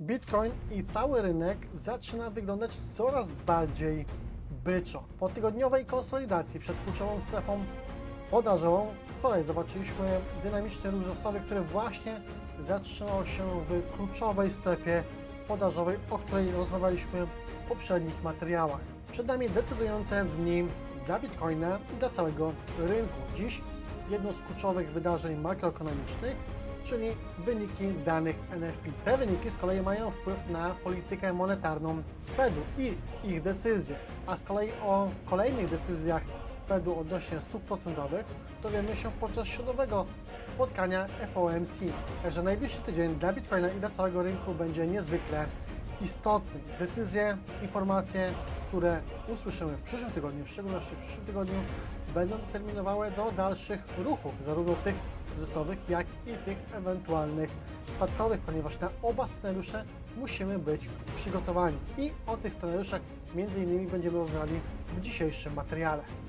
Bitcoin i cały rynek zaczyna wyglądać coraz bardziej byczo. Po tygodniowej konsolidacji przed kluczową strefą podażową wczoraj zobaczyliśmy dynamiczny ruch wzrostowy, który właśnie zatrzymał się w kluczowej strefie podażowej, o której rozmawialiśmy w poprzednich materiałach. Przed nami decydujące dni dla Bitcoina i dla całego rynku. Dziś jedno z kluczowych wydarzeń makroekonomicznych, czyli wyniki danych NFP. Te wyniki z kolei mają wpływ na politykę monetarną Fedu i ich decyzje, a z kolei o kolejnych decyzjach Fedu odnośnie stóp procentowych dowiemy się podczas środowego spotkania FOMC. Także najbliższy tydzień dla Bitcoina i dla całego rynku będzie niezwykle istotny. Decyzje, informacje, które usłyszymy w przyszłym tygodniu, w szczególności w przyszłym tygodniu, będą determinowały do dalszych ruchów, zarówno tych wzrostowych, jak i tych ewentualnych spadkowych, ponieważ na oba scenariusze musimy być przygotowani. I o tych scenariuszach między innymi będziemy rozmawiali w dzisiejszym materiale.